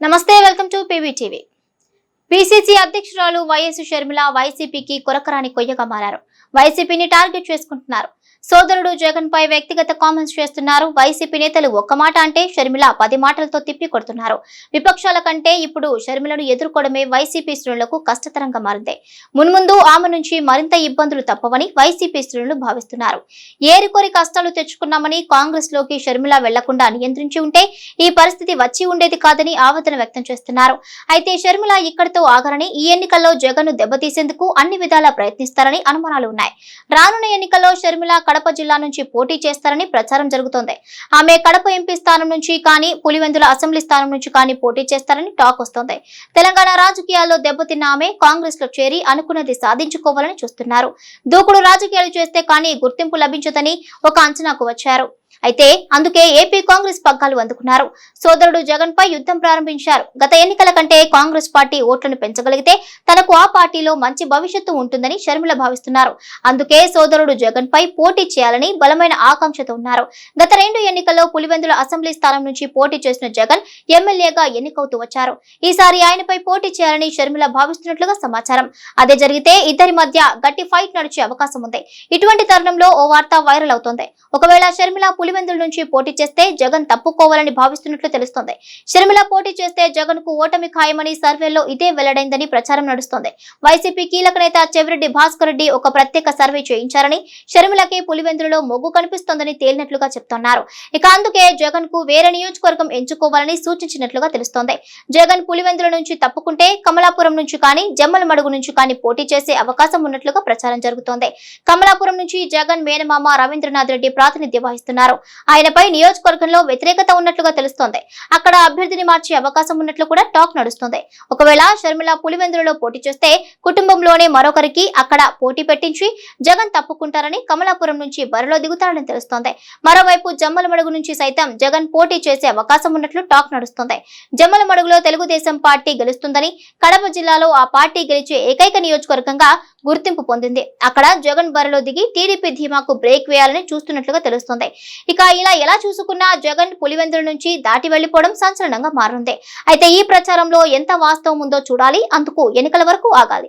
నమస్తే welcome to PBTV PCC అధ్యక్షురాలు YS Sharmila వైసీపీకి కొరకరాని కొయ్యగా మారారు. వైసీపీని టార్గెట్ చేసుకుంటున్నారు. సోదరుడు జగన్ పై వ్యక్తిగత కామెంట్స్ చేస్తున్నారు. వైసీపీ నేతలు ఒక్క మాట అంటే షర్మిల పది మాటలతో తిప్పి కొడుతున్నారు. విపక్షాల కంటే ఇప్పుడు షర్మిలను ఎదుర్కోవడమే వైసీపీ శ్రేణులకు కష్టతరంగా మారింది. మున్ముందు ఆమె నుంచి మరింత ఇబ్బందులు తప్పవని వైసీపీ శ్రేణులు భావిస్తున్నారు. ఏరికోరి కష్టాలు తెచ్చుకున్నామని కాంగ్రెస్లోకి షర్మిల వెళ్ళకుండా నియంత్రించి ఉంటే ఈ పరిస్థితి వచ్చి ఉండేది కాదని ఆవేదన వ్యక్తం చేస్తున్నారు. అయితే షర్మిల ఇక్కడితో ఆగరని ఈ ఎన్నికల్లో జగన్ దెబ్బతీసేందుకు అన్ని విధాలా ప్రయత్నిస్తారని అనుమానాలు ఉన్నాయి. రానున్న ఎన్నికల్లో షర్మిల కడప జిల్లా నుంచి పోటీ చేస్తారని ప్రచారం జరుగుతోంది. ఆమె కడప ఎంపీ స్థానం నుంచి కానీ పులివెందుల అసెంబ్లీ స్థానం నుంచి కానీ పోటీ చేస్తారని టాక్ వస్తోంది. తెలంగాణ రాజకీయాల్లో దెబ్బతిన్న ఆమె కాంగ్రెస్లో చేరి అనుకున్నది సాధించుకోవాలని చూస్తున్నారు. దూకుడు రాజకీయాలు చేస్తే కానీ గుర్తింపు లభించదని ఒక అంచనాకు వచ్చారు. అయితే అందుకే ఏపీ కాంగ్రెస్ పగ్గాలు అందుకున్నారు. సోదరుడు జగన్ పై యుద్ధం ప్రారంభించారు. గత ఎన్నికల కంటే కాంగ్రెస్ పార్టీ ఓట్లను పెంచగలిగితే తనకు ఆ పార్టీలో మంచి భవిష్యత్తు ఉంటుందని షర్మిల భావిస్తున్నారు. అందుకే సోదరుడు జగన్ పై పోటీ చేయాలని బలమైన ఆకాంక్షతో ఉన్నారు. గత రెండు ఎన్నికల్లో పులివెందుల అసెంబ్లీ స్థానం నుంచి పోటీ చేసిన జగన్ ఎమ్మెల్యేగా ఎన్నికవుతూ వచ్చారు. ఈసారి ఆయనపై పోటీ చేయాలని షర్మిల భావిస్తున్నట్లుగా సమాచారం. అదే జరిగితే ఇద్దరి మధ్య గట్టి ఫైట్ నడిచే అవకాశం ఉంది. ఇటువంటి తరుణంలో ఓ వార్త వైరల్ అవుతోంది. ఒకవేళ షర్మిల పులివెందుల నుంచి పోటీ చేస్తే జగన్ తప్పుకోవాలని భావిస్తున్నట్లు తెలుస్తోంది. షర్మిల పోటీ చేస్తే జగన్కు ఓటమి ఖాయమని సర్వేలో ఇదే వెల్లడైందని ప్రచారం నడుస్తోంది. వైసీపీ కీలక నేత చెవిరెడ్డి భాస్కర్ రెడ్డి ఒక ప్రత్యేక సర్వే చేయించారని షర్మిలకి పులివెందులలో మొగ్గు కనిపిస్తోందని తేలినట్లుగా చెప్తున్నారు. ఇక అందుకే జగన్కు వేరే నియోజకవర్గం ఎంచుకోవాలని సూచించినట్లుగా తెలుస్తోంది. జగన్ పులివెందుల నుంచి తప్పుకుంటే కమలాపురం నుంచి కానీ జమ్మల మడుగు నుంచి కానీ పోటీ చేసే అవకాశం ఉన్నట్లుగా ప్రచారం జరుగుతోంది. కమలాపురం నుంచి జగన్ మేనమామ రవీంద్రనాథ్ రెడ్డి ప్రాతినిధ్యం వహిస్తున్నారు. ఆయనపై నియోజకవర్గంలో వ్యతిరేకత ఉన్నట్లుగా తెలుస్తోంది. అక్కడ అభ్యర్థిని మార్చే అవకాశం ఉన్నట్లు కూడా టాక్ నడుస్తుంది. ఒకవేళ షర్మిల పులివెందులలో పోటీ చేస్తే కుటుంబంలోనే మరొకరికి అక్కడ పోటీ పెట్టించి జగన్ తప్పుకుంటారని కమలాపురం నుంచి బరిలో దిగుతారని తెలుస్తోంది. మరోవైపు జమ్మలమడుగు నుంచి సైతం జగన్ పోటీ చేసే అవకాశం ఉన్నట్లు టాక్ నడుస్తుంది. జమ్మలమడుగులో తెలుగుదేశం పార్టీ గెలుస్తుందని కడప జిల్లాలో ఆ పార్టీ గెలిచే ఏకైక నియోజకవర్గంగా గుర్తింపు పొందింది. అక్కడ జగన్ బరిలో దిగి టీడీపీ ధీమాకు బ్రేక్ వేయాలని చూస్తున్నట్లుగా తెలుస్తోంది. ఇక ఇలా ఎలా చూసుకున్నా జగన్ పులివెందుల నుంచి దాటి వెళ్ళిపోవడం సంచలనంగా మారింది. అయితే ఈ ప్రచారంలో ఎంత వాస్తవం ఉందో చూడాలి. అందుకు ఎన్నికల వరకు ఆగాలి.